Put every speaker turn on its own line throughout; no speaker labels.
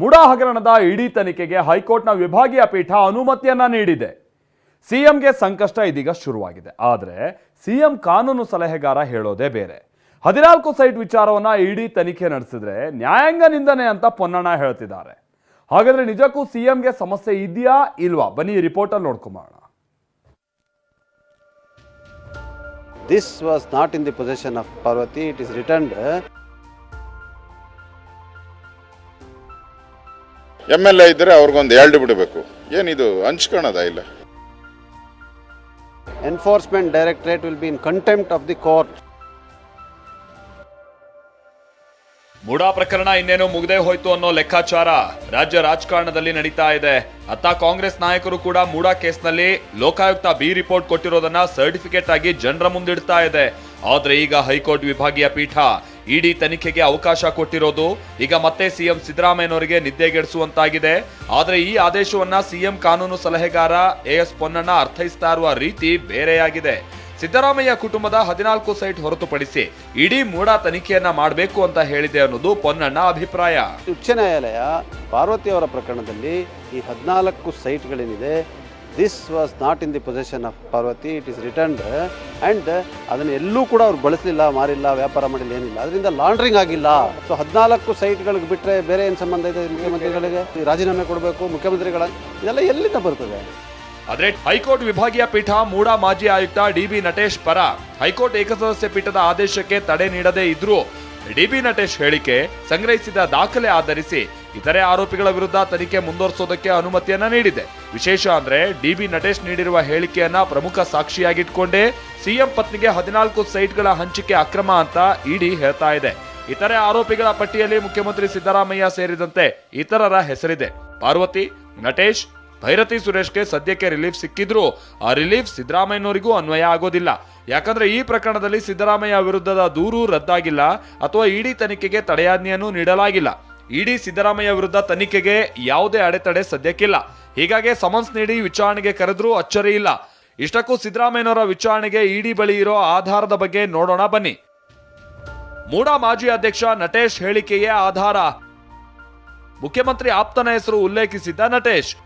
ಮುಡಾ ಹಗರಣದ ಇಡಿ ತನಿಖೆಗೆ ಹೈಕೋರ್ಟ್ನ ವಿಭಾಗೀಯ ಪೀಠ ಅನುಮತಿಯನ್ನ ನೀಡಿದೆ. ಸಿಎಂಗೆ ಸಂಕಷ್ಟ ಇದೀಗ ಶುರುವಾಗಿದೆ. ಆದರೆ ಸಿಎಂ ಕಾನೂನು ಸಲಹೆಗಾರ ಹೇಳೋದೇ ಬೇರೆ. ಹದಿನಾಲ್ಕು ಸೈಟ್ ವಿಚಾರವನ್ನ ಇಡಿ ತನಿಖೆ ನಡೆಸಿದ್ರೆ ನ್ಯಾಯಾಂಗ ನಿಂದನೆ ಅಂತ ಪೊನ್ನಣ್ಣ ಹೇಳ್ತಿದ್ದಾರೆ. ಹಾಗಾದ್ರೆ ನಿಜಕ್ಕೂ ಸಿಎಂಗೆ ಸಮಸ್ಯೆ ಇದೆಯಾ ಇಲ್ವಾ? ಬನ್ನಿ ರಿಪೋರ್ಟ್ ಅಲ್ಲಿ ನೋಡ್ಕೊಂಬೋಣ
this was not in the position of Parvathi it is returned.
M L A ಇದ್ದರೆ ಅವ್ರಿಗೊಂದು ಎರಡು ಬಿಡಬೇಕು. ಏನಿದು ಹಂಚ್ಕೊಳೋದ ಇಲ್ಲ?
Enforcement directorate will be in contempt of the court
MUDA ಪ್ರಕರಣ ಇನ್ನೇನು ಮುಗದೆ ಹೋಯ್ತು ಅನ್ನೋ ಲೆಕ್ಕಾಚಾರ ರಾಜ್ಯ ರಾಜಕಾರಣದಲ್ಲಿ ನಡೀತಾ ಇದೆ. ಅತ್ತ ಕಾಂಗ್ರೆಸ್ ನಾಯಕರು ಕೂಡ ಮೂಡಾ ಕೇಸ್ನಲ್ಲಿ ಲೋಕಾಯುಕ್ತ ಬಿ ರಿಪೋರ್ಟ್ ಕೊಟ್ಟಿರೋದನ್ನ ಸರ್ಟಿಫಿಕೇಟ್ ಆಗಿ ಜನರ ಮುಂದಿಡ್ತಾ ಇದೆ. ಆದ್ರೆ ಈಗ ಹೈಕೋರ್ಟ್ ವಿಭಾಗೀಯ ಪೀಠ ಇಡಿ ತನಿಖೆಗೆ ಅವಕಾಶ ಕೊಟ್ಟಿರೋದು. ಈಗ ಮತ್ತೆ ಸಿಎಂ ಸಿದ್ದರಾಮಯ್ಯನವರಿಗೆ ನಿದ್ದೆಗೆಡಿಸುವಂತಾಗಿದೆ ಆದರೆ ಈ ಆದೇಶವನ್ನ ಸಿಎಂ ಕಾನೂನು ಸಲಹೆಗಾರ ಎ ಎಸ್ ಪೊನ್ನಣ್ಣ ಅರ್ಥೈಸ್ತಾ ಇರುವ ರೀತಿ ಬೇರೆಯಾಗಿದೆ. ಸಿದ್ದರಾಮಯ್ಯ ಕುಟುಂಬದ ಹದಿನಾಲ್ಕು ಸೈಟ್ ಹೊರತುಪಡಿಸಿ ಇಡೀ ಮೂಡ ತನಿಖೆಯನ್ನ ಮಾಡಬೇಕು ಅಂತ ಹೇಳಿದೆ ಅನ್ನೋದು ಪೊನ್ನಣ್ಣ ಅಭಿಪ್ರಾಯ.
ಉಚ್ಚ ನ್ಯಾಯಾಲಯ ಪಾರ್ವತಿ ಅವರ ಪ್ರಕರಣದಲ್ಲಿ ಈ ಹದಿನಾಲ್ಕು ಸೈಟ್ಗಳೇನಿದೆ this was not in the possession of Parvathi it is returned and ಅದನ್ನು ಎಲ್ಲೂ ಕೂಡ ಅವ್ರು ಬಳಸಲಿಲ್ಲ, ಮಾರಿಲ್ಲ, ವ್ಯಾಪಾರ ಮಾಡಿಲ್ಲ, ಏನಿಲ್ಲ. ಅದರಿಂದ ಲಾಂಡ್ರಿಂಗ್ ಆಗಿಲ್ಲ. ಸೊ ಹದಿನಾಲ್ಕು ಸೈಟ್ಗಳಿಗೆ ಬಿಟ್ಟರೆ ಬೇರೆ ಏನು ಸಂಬಂಧ ಇದೆ ಮುಖ್ಯಮಂತ್ರಿಗಳಿಗೆ? ರಾಜೀನಾಮೆ ಕೊಡಬೇಕು, ಮುಖ್ಯಮಂತ್ರಿಗಳ, ಇದೆಲ್ಲ ಎಲ್ಲಿಂದ ಬರ್ತದೆ?
ಆದರೆ ಹೈಕೋರ್ಟ್ ವಿಭಾಗೀಯ ಪೀಠ ಮೂಡ ಮಾಜಿ ಆಯುಕ್ತ ಡಿಬಿ ನಟೇಶ್ ಪರ ಹೈಕೋರ್ಟ್ ಏಕಸದಸ್ಯ ಪೀಠದ ಆದೇಶಕ್ಕೆ ತಡೆ ನೀಡದೇ ಇದ್ರೂ ಡಿಬಿ ನಟೇಶ್ ಹೇಳಿಕೆ ಸಂಗ್ರಹಿಸಿದ ದಾಖಲೆ ಆಧರಿಸಿ ಇತರೆ ಆರೋಪಿಗಳ ವಿರುದ್ಧ ತನಿಖೆ ಮುಂದುವರಿಸೋದಕ್ಕೆ ಅನುಮತಿಯನ್ನ ನೀಡಿದೆ. ವಿಶೇಷ ಅಂದ್ರೆ ಡಿಬಿ ನಟೇಶ್ ನೀಡಿರುವ ಹೇಳಿಕೆಯನ್ನ ಪ್ರಮುಖ ಸಾಕ್ಷಿಯಾಗಿಟ್ಕೊಂಡೇ ಸಿಎಂ ಪತ್ನಿಗೆ ಹದಿನಾಲ್ಕು ಸೈಟ್ಗಳ ಹಂಚಿಕೆ ಅಕ್ರಮ ಅಂತ ಇಡಿ ಹೇಳ್ತಾ ಇದೆ. ಇತರೆ ಆರೋಪಿಗಳ ಪಟ್ಟಿಯಲ್ಲಿ ಮುಖ್ಯಮಂತ್ರಿ ಸಿದ್ದರಾಮಯ್ಯ ಸೇರಿದಂತೆ ಇತರರ ಹೆಸರಿದೆ. ಪಾರ್ವತಿ, ನಟೇಶ್, ಭೈರತಿ ಸುರೇಶ್ಗೆ ಸದ್ಯಕ್ಕೆ ರಿಲೀಫ್ ಸಿಕ್ಕಿದ್ರು ಆ ರಿಲೀಫ್ ಸಿದ್ದರಾಮಯ್ಯನವರಿಗೂ ಅನ್ವಯ ಆಗೋದಿಲ್ಲ. ಯಾಕಂದ್ರೆ ಈ ಪ್ರಕರಣದಲ್ಲಿ ಸಿದ್ದರಾಮಯ್ಯ ವಿರುದ್ಧದ ದೂರು ರದ್ದಾಗಿಲ್ಲ ಅಥವಾ ಇಡಿ ತನಿಖೆಗೆ ತಡೆಯಾಜ್ಞೆಯನ್ನು ನೀಡಲಾಗಿಲ್ಲ. ಇಡಿ ಸಿದ್ದರಾಮಯ್ಯ ವಿರುದ್ಧ ತನಿಖೆಗೆ ಯಾವುದೇ ಅಡೆತಡೆ ಸದ್ಯಕ್ಕಿಲ್ಲ. ಹೀಗಾಗಿ ಸಮನ್ಸ್ ನೀಡಿ ವಿಚಾರಣೆಗೆ ಕರೆದ್ರೂ ಅಚ್ಚರಿ ಇಲ್ಲ. ಇಷ್ಟಕ್ಕೂ ಸಿದ್ದರಾಮಯ್ಯನವರ ವಿಚಾರಣೆಗೆ ಇಡಿ ಬಳಿ ಇರೋ ಆಧಾರದ ಬಗ್ಗೆ ನೋಡೋಣ ಬನ್ನಿ. ಮೂಡಾ ಮಾಜಿ ಅಧ್ಯಕ್ಷ ನಟೇಶ್ ಹೇಳಿಕೆಯೇ ಆಧಾರ. ಮುಖ್ಯಮಂತ್ರಿ ಆಪ್ತನ ಹೆಸರು ಉಲ್ಲೇಖಿಸಿದ್ದ ನಟೇಶ್.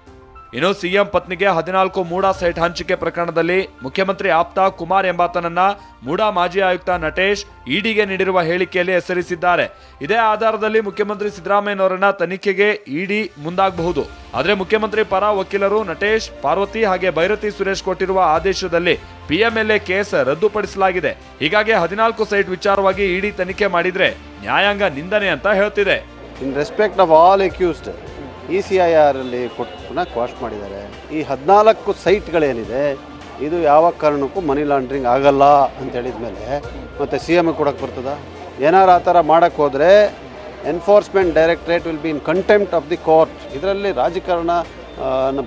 ಇನ್ನು ಸಿಎಂ ಪತ್ನಿಗೆ ಹದಿನಾಲ್ಕು ಮೂಡಾ ಸೈಟ್ ಹಂಚಿಕೆ ಪ್ರಕರಣದಲ್ಲಿ ಮುಖ್ಯಮಂತ್ರಿ ಆಪ್ತ ಕುಮಾರ್ ಎಂಬಾತನನ್ನ ಮೂಡಾ ಮಾಜಿ ಆಯುಕ್ತ ನಟೇಶ್ ಇಡಿಗೆ ನೀಡಿರುವ ಹೇಳಿಕೆಯಲ್ಲಿ ಹೆಸರಿಸಿದ್ದಾರೆ. ಇದೇ ಆಧಾರದಲ್ಲಿ ಮುಖ್ಯಮಂತ್ರಿ ಸಿದ್ದರಾಮಯ್ಯನವರನ್ನ ತನಿಖೆಗೆ ಇಡಿ ಮುಂದಾಗಬಹುದು. ಆದರೆ ಮುಖ್ಯಮಂತ್ರಿ ಪರ ವಕೀಲರು ನಟೇಶ್, ಪಾರ್ವತಿ ಹಾಗೆ ಭೈರತಿ ಸುರೇಶ್ ಕೊಟ್ಟಿರುವ ಆದೇಶದಲ್ಲಿ ಪಿಎಂಎಲ್ಎ ಕೇಸ್ ರದ್ದುಪಡಿಸಲಾಗಿದೆ. ಹೀಗಾಗಿ ಹದಿನಾಲ್ಕು ಸೈಟ್ ವಿಚಾರವಾಗಿ ಇಡಿ ತನಿಖೆ ಮಾಡಿದ್ರೆ ನ್ಯಾಯಾಂಗ ನಿಂದನೆ ಅಂತ ಹೇಳ್ತಿದೆ.
In respect of all E C I ಆರಲ್ಲಿ ಕೊಟ್ಟು ಕ್ವಾಶ್ ಮಾಡಿದ್ದಾರೆ. ಈ ಹದಿನಾಲ್ಕು ಸೈಟ್ಗಳೇನಿದೆ, ಇದು ಯಾವ ಕಾರಣಕ್ಕೂ ಮನಿ ಲಾಂಡ್ರಿಂಗ್ ಆಗಲ್ಲ ಅಂತ ಹೇಳಿದ ಮೇಲೆ ಮತ್ತು ಸಿ ಎಂ ಕೊಡೋಕೆ ಬರ್ತದ? ಏನಾರು ಆ ಥರ ಮಾಡೋಕ್ಕೆ ಹೋದರೆ enforcement directorate will be in contempt of the court ಇದರಲ್ಲಿ ರಾಜಕಾರಣ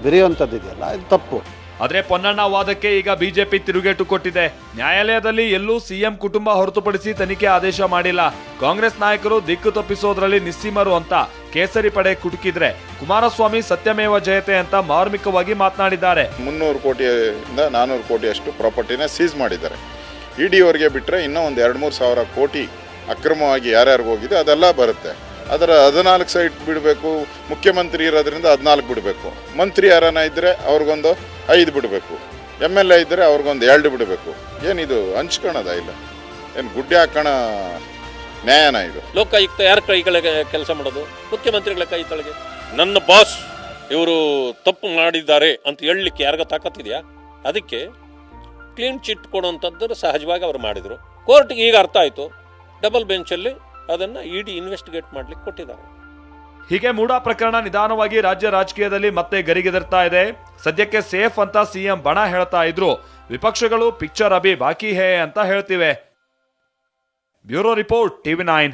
ಬೆರೆಯುವಂಥದ್ದು ಇದೆಯಲ್ಲ ಇದು ತಪ್ಪು.
ಆದ್ರೆ ಪೊನ್ನಣ್ಣ ವಾದಕ್ಕೆ ಈಗ ಬಿಜೆಪಿ ತಿರುಗೇಟು ಕೊಟ್ಟಿದೆ. ನ್ಯಾಯಾಲಯದಲ್ಲಿ ಎಲ್ಲೂ ಸಿಎಂ ಕುಟುಂಬ ಹೊರತುಪಡಿಸಿ ತನಿಖೆ ಆದೇಶ ಮಾಡಿಲ್ಲ. ಕಾಂಗ್ರೆಸ್ ನಾಯಕರು ದಿಕ್ಕು ತಪ್ಪಿಸೋದ್ರಲ್ಲಿ ನಿಸ್ಸೀಮರು ಅಂತ ಕೇಸರಿ ಪಡೆ ಕುಟುಕಿದ್ರೆ ಕುಮಾರಸ್ವಾಮಿ ಸತ್ಯಮೇವ ಜಯತೆ ಅಂತ ಮಾರ್ಮಿಕವಾಗಿ ಮಾತನಾಡಿದ್ದಾರೆ.
ಮುನ್ನೂರು ಕೋಟಿಯಿಂದ ನಾನೂರು ಕೋಟಿಯಷ್ಟು ಪ್ರಾಪರ್ಟಿನ ಸೀಸ್ ಮಾಡಿದ್ದಾರೆ. ಇಡಿಯವರಿಗೆ ಬಿಟ್ಟರೆ ಇನ್ನೂ ಒಂದು ಎರಡು ಮೂರು ಸಾವಿರ ಕೋಟಿ ಅಕ್ರಮವಾಗಿ ಯಾರ್ಯಾರಿಗೆ ಹೋಗಿದೆ ಅದೆಲ್ಲ ಬರುತ್ತೆ. ಅದರ ಹದಿನಾಲ್ಕು ಸೈಟ್ ಬಿಡಬೇಕು, ಮುಖ್ಯಮಂತ್ರಿ ಇರೋದ್ರಿಂದ ಹದಿನಾಲ್ಕು ಬಿಡಬೇಕು. ಮಂತ್ರಿ ಯಾರನ್ನ ಇದ್ದರೆ ಅವ್ರಿಗೊಂದು ಐದು ಬಿಡಬೇಕು. ಎಂ ಎಲ್ ಎ ಇದ್ದರೆ ಅವ್ರಿಗೊಂದು ಎರಡು ಬಿಡಬೇಕು. ಏನಿದು ಹಂಚ್ಕೊಳೋದ ಇಲ್ಲ? ಏನು ಗುಡ್ಡೆ ಹಾಕೋಣ ನ್ಯಾಯನ ಇದು?
ಲೋಕಾಯುಕ್ತ ಯಾರ ಕೈಗಳಿಗೆ ಕೆಲಸ ಮಾಡೋದು? ಮುಖ್ಯಮಂತ್ರಿಗಳ ಕೈ ತೊಳಗೆ ನನ್ನ ಬಾಸ್ ಇವರು ತಪ್ಪು ಮಾಡಿದ್ದಾರೆ ಅಂತ ಹೇಳಲಿಕ್ಕೆ ಯಾರಿಗ ತಾಕತ್ತಿದೆಯಾ? ಅದಕ್ಕೆ ಕ್ಲೀನ್ ಚಿಟ್ ಕೊಡುವಂಥದ್ದು ಸಹಜವಾಗಿ ಅವರು ಮಾಡಿದರು. ಕೋರ್ಟ್ಗೆ ಈಗ ಅರ್ಥ ಆಯಿತು. ಡಬಲ್ ಬೆಂಚಲ್ಲಿ ಅದನ್ನು ಇಡಿ ಇನ್ವೆಸ್ಟಿಗೇಟ್ ಮಾಡಲಿಕ್ಕೆ ಕೊಟ್ಟಿದ್ದಾರೆ.
ಹೀಗೆ ಮೂಡಾ ಪ್ರಕರಣ ನಿಧಾನವಾಗಿ ರಾಜ್ಯ ರಾಜಕೀಯದಲ್ಲಿ ಮತ್ತೆ ಗರಿಗೆದರ್ತಾ ಇದೆ. ಸದ್ಯಕ್ಕೆ ಸೇಫ್ ಅಂತ ಸಿಎಂ ಬಣ ಹೇಳ್ತಾ ಇದ್ರು. ವಿಪಕ್ಷಗಳು ಪಿಕ್ಚರ್ ಅಭಿ ಬಾಕಿ ಹೇ ಅಂತ ಹೇಳ್ತಿವೆ. Bureau report TV nine.